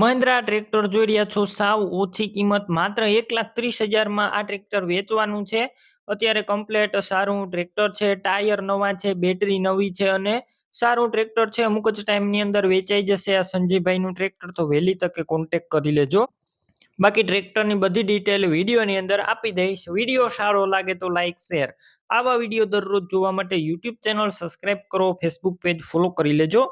Mahindra tractor જોઈ રહ્યા છો. સાવ ઓછી કિંમત માત્ર એક લાખ ત્રીસ હજારમાં આ ટ્રેક્ટર વેચવાનું છે. અત્યારે કમ્પ્લેટ સારું ટ્રેક્ટર છે. ટાયર નવા છે, બેટરી નવી છે અને સારું ટ્રેક્ટર છે. અમુક જ ટાઈમની અંદર વેચાઈ જશે. આ સંજયભાઈનું ટ્રેક્ટર તો વહેલી તકે કોન્ટેક કરી લેજો. બાકી ટ્રેક્ટરની બધી ડિટેલ વિડીયોની અંદર આપી દઈશ. વીડિયો સારો લાગે તો લાઇક શેર આવા વીડિયો દરરોજ જોવા માટે યુટ્યુબ ચેનલ સબસ્ક્રાઇબ કરો. ફેસબુક પેજ ફોલો કરી લેજો.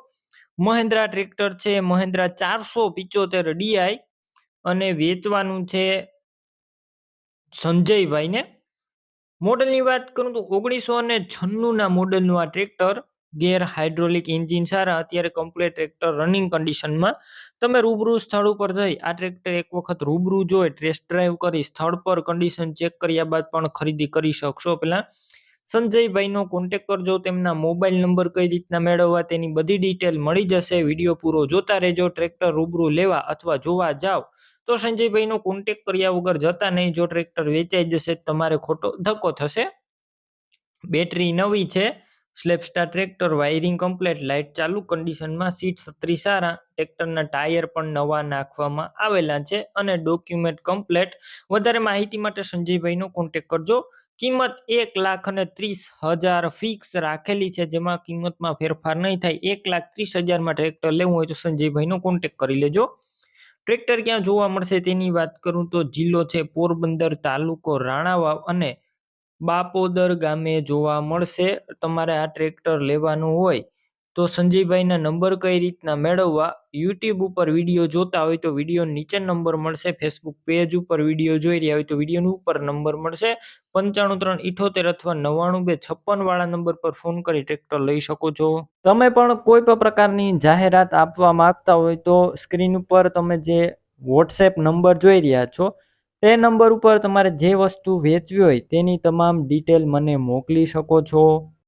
મહિન્દ્રા ટ્રેક્ટર છે, મહેન્દ્રા ચારસો પિચોતેર ડીઆઈ અને વેચવાનું છે સંજયભાઈને. મોડલની વાત કરું તો ઓગણીસો અને છન્નુંના મોડલનું આ ટ્રેક્ટર ગેર હાઇડ્રોલિક એન્જિન સારા, અત્યારે કમ્પ્લીટ ટ્રેક્ટર રનિંગ કન્ડિશનમાં. તમે રૂબરૂ સ્થળ ઉપર જઈ આ ટ્રેક્ટર એક વખત રૂબરૂ જોઈ, ટેસ્ટ ડ્રાઈવ કરી, સ્થળ પર કન્ડિશન ચેક કર્યા બાદ પણ ખરીદી કરી શકશો. પહેલા સંજયભાઈનો કોન્ટેક કરજો તેમના મોબાઈલ નંબર કઈ રીતના મેળવવા તેની બધી ડિટેલ મળી જશે વીડિયો પૂરો જોતા રહેજો ટ્રેક્ટર રૂબરૂ લેવા અથવા જોવા જાવ તો સંજયભાઈનો કોન્ટેક કર્યા વગર જતા નહીં, જો ટ્રેક્ટર વેચાઈ જશે, તમારે ખોટો ધક્કો થશે. બેટરી નવી છે સ્લેપસ્ટાર ટ્રેક્ટર વાયરિંગ કમ્પ્લેટ લાઇટ ચાલુ કન્ડિશનમાં સીટ છત્રી સારા ટ્રેક્ટરના ટાયર પણ નવા નાખવામાં આવેલા છે અને ડોક્યુમેન્ટ કમ્પ્લેટ વધારે માહિતી માટે સંજયભાઈનો કોન્ટેક કરજો. કિંમત એક લાખ અને ત્રીસ હજાર ફિક્સ રાખેલી છે. જેમાં કિંમતમાં ફેરફાર નહીં થાય. એક લાખ ત્રીસ હજારમાં ટ્રેક્ટર લેવું હોય તો સંજયભાઈનો કોન્ટેક કરી લેજો. ટ્રેક્ટર ક્યાં જોવા મળશે તેની વાત કરું તો જિલ્લો છે પોરબંદર તાલુકો રાણાવાવ અને બાપોદર ગામે જોવા મળશે. તમારે આ ટ્રેક્ટર લેવાનું હોય તો સંજયભાઈના નંબર કઈ રીતના મેળવવા યુટ્યુબ ઉપર વીડિયો જોતા હોય તો વીડિયો નીચે નંબર મળશે ફેસબુક પેજ ઉપર વીડિયો જોઈ રહ્યા હોય તો વિડીયોની ઉપર નંબર મળશે. પંચાણું ત્રણ ઇઠોતેર અથવા નવ્વાણું બે છપ્પન વાળા નંબર પર ફોન કરી ટ્રેક્ટર લઈ શકો છો. તમે પણ કોઈ પણ પ્રકારની જાહેરાત આપવા માંગતા હોય તો સ્ક્રીન ઉપર તમે જે વોટ્સએપ નંબર જોઈ રહ્યા છો, તે નંબર ઉપર તમારે જે વસ્તુ વેચવી હોય તેની તમામ ડિટેલ મને મોકલી શકો છો.